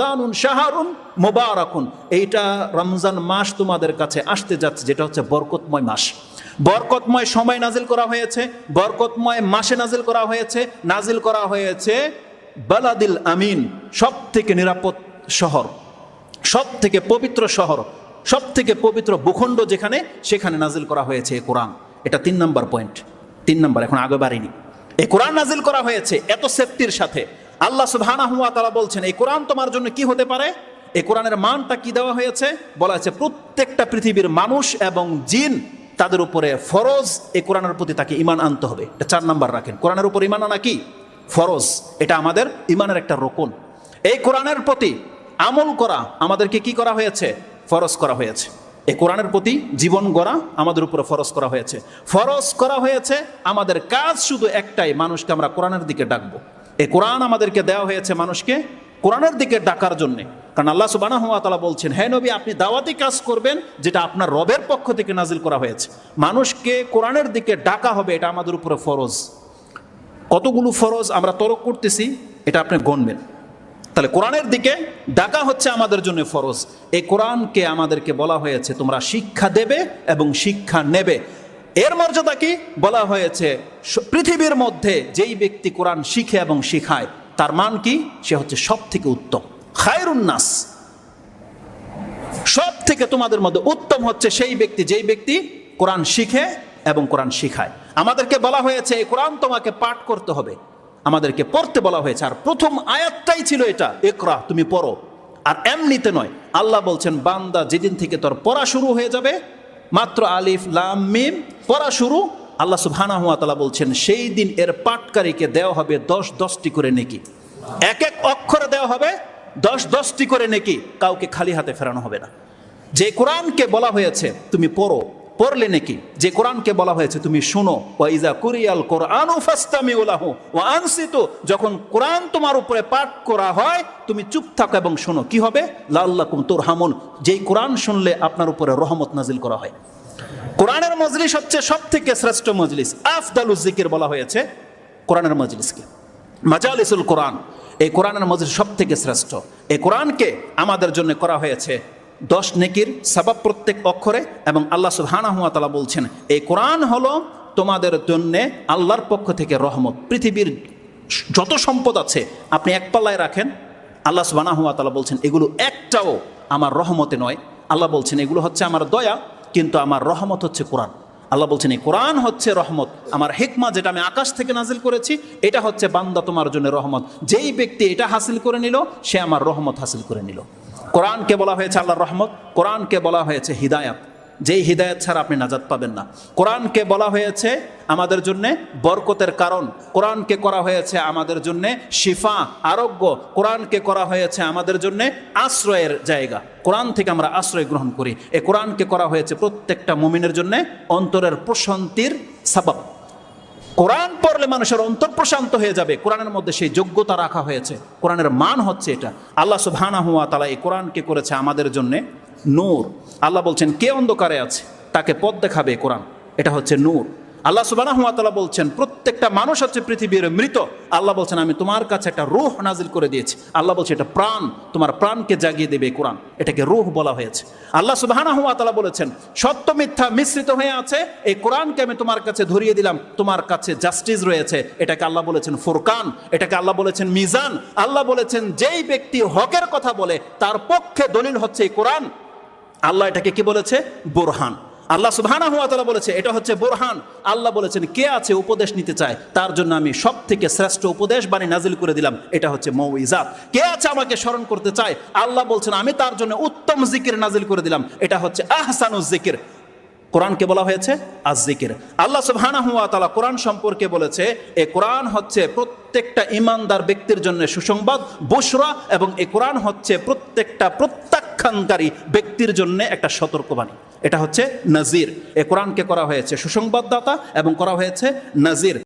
দানুন শাহারুন মোবারকুন। এইটা রমজান মাস তোমাদের কাছে আসতে যাচ্ছে, যেটা হচ্ছে বরকতময় মাস। বরকতময় সময় নাজিল করা হয়েছে, বরকতময় মাসে নাজিল করা হয়েছে, নাজিল করা হয়েছে বালাদিল আমিন সব থেকে নিরাপদ শহর সব থেকে পবিত্র শহর সব থেকে পবিত্র ভূখণ্ড যেখানে, সেখানে নাজিল করা হয়েছে এই কোরআন। এটা তিন নম্বর পয়েন্ট, তিন নম্বর, এখন আগে বাড়িনি। এই কোরআন নাজিল করা হয়েছে এত সেফটির সাথে আল্লাহ সুবহানাহু ওয়া তাআলা বলছেন, এই কোরআন তোমার জন্য কি হতে পারে? এই কোরআনের মানটা কি দেওয়া হয়েছে? বলা হয়েছে প্রত্যেকটা পৃথিবীর মানুষ এবং জিন তাদের উপরে ফরজ। এই কোরআনের প্রতি তাকে ইমান আনতে হবে। এটা চার নাম্বার রাখেন। কোরআনের উপর ইমান আনা কি? ফরজ। এটা আমাদের ইমানের একটা রোকন। এই কোরআনের প্রতি আমল করা আমাদেরকে কি করা হয়েছে? ফরজ করা হয়েছে। এই কোরআনের প্রতি জীবন গড়া আমাদের উপরে ফরজ করা হয়েছে। ফরজ করা হয়েছে আমাদের কাজ শুধু একটাই, মানুষকে আমরা কোরআনের দিকে ডাকবো। এই কোরআন আমাদেরকে দেওয়া হয়েছে মানুষকে কোরআনের দিকে ডাকার জন্যে। কারণ আল্লাহ সুবাহ তালা বলছেন হ্যাঁ নবী, আপনি দাওয়াতি কাজ করবেন যেটা আপনার রবের পক্ষ থেকে নাজিল করা হয়েছে। মানুষকে কোরআনের দিকে ডাকা হবে, এটা আমাদের উপরে ফরজ। কতগুলো ফরজ আমরা তরক করতেছি, এটা আপনি গণবেন। তাহলে কোরআনের দিকে ডাকা হচ্ছে আমাদের জন্য ফরজ। এই কোরআনকে আমাদেরকে বলা হয়েছে, তোমরা শিক্ষা দেবে এবং শিক্ষা নেবে। এর মর্যাদা কি? বলা হয়েছে পৃথিবীর মধ্যে যেই ব্যক্তি কোরআন শিখে এবং শিখায়, তার মান কি? সে হচ্ছে সব থেকে উত্তম। খায়রুন্নাস সব থেকে তোমাদের মধ্যে উত্তম হচ্ছে সেই ব্যক্তি, যেই ব্যক্তি কোরআন শিখে এবং কোরআন শিখায়। আমাদেরকে বলা হয়েছে, এই কোরআন তোমাকে পাঠ করতে হবে। আমাদেরকে পড়তে বলা হয়েছে। আর প্রথম আয়াতটাই ছিল এটা একরা তুমি পড়ো। আর এমনিতে নয়। আল্লাহ বলছেন, বান্দা যেদিন থেকে তোর পড়া শুরু হয়ে যাবে মাত্র আলিফ, লাম, মিম, পড়া শুরু। আল্লাহ সুবহানাহু ওয়া তাআলা বলছেন, সেই দিন এর পাটকারীকে দেওয়া হবে দশ দশটি করে নেকি। এক এক অক্ষর দেওয়া হবে দশ দশটি করে নেকি। কাউকে খালি হাতে ফেরানো হবে না। যে কোরআনকে বলা হয়েছে, তুমি পড়ো। পড়লে নাকি? যে কোরআনকে বলা হয়েছে, তুমি শোনো ওয়াইজা কুরিয়াল কোরআনু ফাস্তামি ওলাহু ও আনসিতু, যখন কোরআন তোমার উপরে পাঠ করা হয়, তুমি চুপ থাকো এবং শোনো। কি হবে? লাল্লাকুম তোর হামুন যেই কোরআন শুনলে আপনার উপরে রহমত নাজিল করা হয়। কোরআনের মজলিস হচ্ছে সব থেকে শ্রেষ্ঠ মজলিস, আফদালু জিকির বলা হয়েছে কোরআনের মজলিসকে। মাজালিসুল কোরআন, এই কোরআনের মজলিস সব থেকে শ্রেষ্ঠ। এই কোরআনকে আমাদের জন্য করা হয়েছে দশ নেকির সাবাব প্রত্যেক অক্ষরে এবং আল্লাহ সুবহানাহু ওয়া তাআলা বলছেন, এই কোরআন হলো তোমাদের জন্য আল্লাহর পক্ষ থেকে রহমত। পৃথিবীর যত সম্পদ আছে, আপনি এক পাল্লায় রাখেন, আল্লাহ সুবহানাহু ওয়া তাআলা বলছেন, এগুলো একটাও আমার রহমতে নয়। আল্লাহ বলছেন, এগুলো হচ্ছে আমার দয়া, কিন্তু আমার রহমত হচ্ছে কোরআন। আল্লাহ বলছেন, এই কোরআন হচ্ছে রহমত। আমার হেকমা যেটা আমি আকাশ থেকে নাজিল করেছি, এটা হচ্ছে বান্দা তোমার জন্য রহমত। যেই ব্যক্তি এটা হাসিল করে নিল, সে আমার রহমত হাসিল করে নিল। কোরআনকে বলা হয়েছে আল্লাহর রহমত, কোরআনকে বলা হয়েছে হিদায়াত। যেই হিদায়াত ছাড়া আপনি নাজাত পাবেন না। কোরআনকে বলা হয়েছে আমাদের জন্য বরকতের কারণ। কোরআনকে করা হয়েছে আমাদের জন্য শিফা, আরোগ্য। কোরআনকে করা হয়েছে আমাদের জন্য আশ্রয়ের জায়গা। কোরআন থেকে আমরা আশ্রয় গ্রহণ করি। এ কোরআনকে করা হয়েছে প্রত্যেকটা মুমিনের জন্য অন্তরের প্রশান্তির সাবাব। কোরআন পড়লে মানুষের অন্তর প্রশান্ত হয়ে যাবে। কোরআনের মধ্যে সেই যোগ্যতা রাখা হয়েছে। কোরআনের মান হচ্ছে এটা। আল্লাহ সুবহানা হুয়া তালা এই কোরআনকে করেছে আমাদের জন্য নূর। আল্লাহ বলছেন, কে অন্ধকারে আছে, তাকে পথ দেখাবে কোরআন। এটা হচ্ছে নূর। আল্লাহ ওয়া বলছেন, প্রত্যেকটা মানুষ হচ্ছে পৃথিবীর মৃত। আল্লাহ বলছেন, আমি তোমার কাছে একটা রূহ নাজিল করে দিয়েছি। আল্লাহ বলছে, এটা প্রাণ, তোমার প্রাণকে জাগিয়ে দেবে কোরআন। এটাকে রূহ বলা হয়েছে। আল্লাহ ওয়া বলেছেন, সত্য মিথ্যা মিশ্রিত হয়ে আছে, এই কোরআনকে আমি তোমার কাছে ধরিয়ে দিলাম। তোমার কাছে জাস্টিস রয়েছে। এটাকে আল্লাহ বলেছেন ফুরকান, এটাকে আল্লাহ বলেছেন মিজান। আল্লাহ বলেছেন, যেই ব্যক্তি হকের কথা বলে, তার পক্ষে দলিল হচ্ছে এই কোরআন। আল্লাহ এটাকে কি বলেছে? বোরহান। আল্লাহ সুবহানাহু ওয়া তাআলা বলেছে, এটা হচ্ছে বোরহান। আল্লাহ বলেছেন, কে আছে উপদেশ নিতে চায়? তার জন্য আমি সব থেকে শ্রেষ্ঠ উপদেশ বাণী নাজিল করে দিলাম। এটা হচ্ছে মৌইজাত। কে আছে আমাকে স্মরণ করতে চায়? আল্লাহ বলছেন, আমি তার জন্য উত্তম জিকির নাজিল করে দিলাম। এটা হচ্ছে আহসানুজ জিকির। কোরআনকে বলা হয়েছে আজ আল্লাহ সুবহানাহু ওয়া তাআলা কোরআন সম্পর্কে বলেছে, এ কোরআন হচ্ছে প্রত্যেকটা ইমানদার ব্যক্তির জন্য সুসংবাদ, বুশরা, এবং এ কোরআন হচ্ছে প্রত্যেকটা প্রত্যাখ্যানকারী ব্যক্তির জন্য একটা সতর্কবাণী। এটা হচ্ছে নাজির। এ কোরআনকে করা হয়েছে সুসংবাদদাতা এবং করা হয়েছে নাজির।